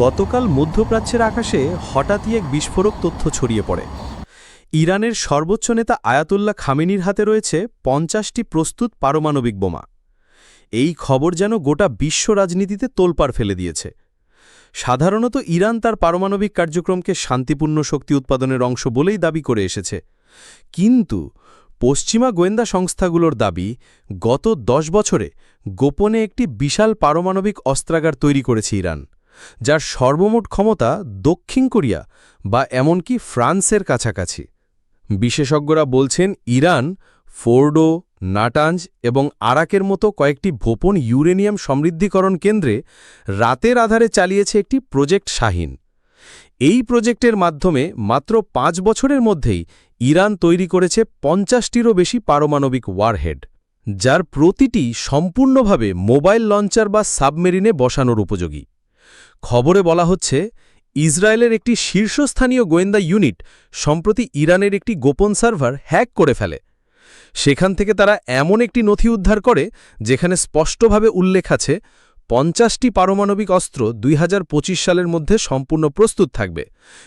গতকাল মধ্যপ্রাচ্যের আকাশে হঠাৎই এক বিস্ফোরক তথ্য ছড়িয়ে পড়ে। ইরানের সর্বোচ্চ নেতা আয়াতুল্লাহ খামেনির হাতে রয়েছে পঞ্চাশটি প্রস্তুত পারমাণবিক বোমা। এই খবর যেন গোটা বিশ্ব রাজনীতিতে তোলপাড় ফেলে দিয়েছে। সাধারণত ইরান তার পারমাণবিক কার্যক্রমকে শান্তিপূর্ণ শক্তি উৎপাদনের অংশ বলেই দাবি করে এসেছে। কিন্তু পশ্চিমা গোয়েন্দা সংস্থাগুলোর দাবি, গত দশ বছরে গোপনে একটি বিশাল পারমাণবিক অস্ত্রাগার তৈরি করেছে ইরান। যার সর্বমোট ক্ষমতা দক্ষিণ কোরিয়া বা এমনকি ফ্রান্সের কাছাকাছি। বিশেষজ্ঞরা বলছেন ইরান, ফোর্ডো, নাটাঞ্জ এবং আরাকের মতো কয়েকটি ভোপন ইউরেনিয়াম সমৃদ্ধিকরণ কেন্দ্রে রাতের আধারে চালিয়েছে একটি প্রজেক্ট শাহিন। এই প্রজেক্টের মাধ্যমে মাত্র পাঁচ বছরের মধ্যেই ইরান তৈরি করেছে পঞ্চাশটিরও বেশি পারমাণবিক ওয়ারহেড, যার প্রতিটি সম্পূর্ণভাবে মোবাইল লঞ্চার বা সাবমেরিনে বসানোর উপযোগী। খবরে বলা হচ্ছে, ইসরায়েলের একটি শীর্ষস্থানীয় গোয়েন্দা ইউনিট সম্প্রতি ইরানের একটি গোপন সার্ভার হ্যাক করে ফেলে। সেখান থেকে তারা এমন একটি নথি উদ্ধার করে, যেখানে স্পষ্টভাবে উল্লেখ আছে, পঞ্চাশটি পারমাণবিক অস্ত্র দুই হাজার পঁচিশ সালের মধ্যে সম্পূর্ণ প্রস্তুত থাকবে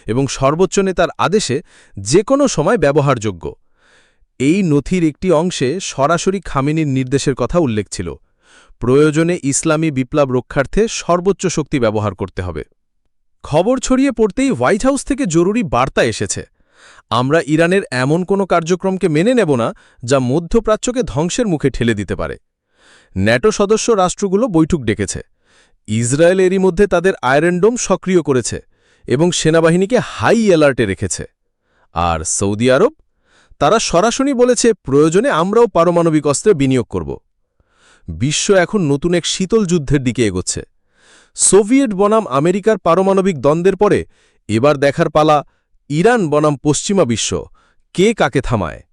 এবং সর্বোচ্চ নেতার আদেশে যে কোনো সময় ব্যবহারযোগ্য। এই নথির একটি অংশে সরাসরি খামেনির নির্দেশের কথা উল্লেখ ছিল। প্রয়োজনে ইসলামী বিপ্লব রক্ষার্থে সর্বোচ্চ শক্তি ব্যবহার করতে হবে। খবর ছড়িয়ে পড়তেই হোয়াইট হাউস থেকে জরুরি বার্তা এসেছে। আমরা ইরানের এমন কোনো কার্যক্রমকে মেনে নেব না যা মধ্যপ্রাচ্যকে ধ্বংসের মুখে ঠেলে দিতে পারে। ন্যাটো সদস্য রাষ্ট্রগুলো বৈঠক ডেকেছে। ইসরায়েল এরই মধ্যে তাদের আয়রনডোম সক্রিয় করেছে এবং সেনাবাহিনীকে হাই অ্যালার্টে রেখেছে। আর সৌদি আরব? তারা সরাসরি বলেছে, প্রয়োজনে আমরাও পারমাণবিক অস্ত্রে বিনিয়োগ করব। বিশ্ব এখন নতুন এক শীতল যুদ্ধের দিকে এগোচ্ছে। সোভিয়েট বনাম আমেরিকার পারমাণবিক দ্বন্দ্বের পরে এবার দেখার পালা, ইরান বনাম পশ্চিমা বিশ্ব, কে কাকে থামায়?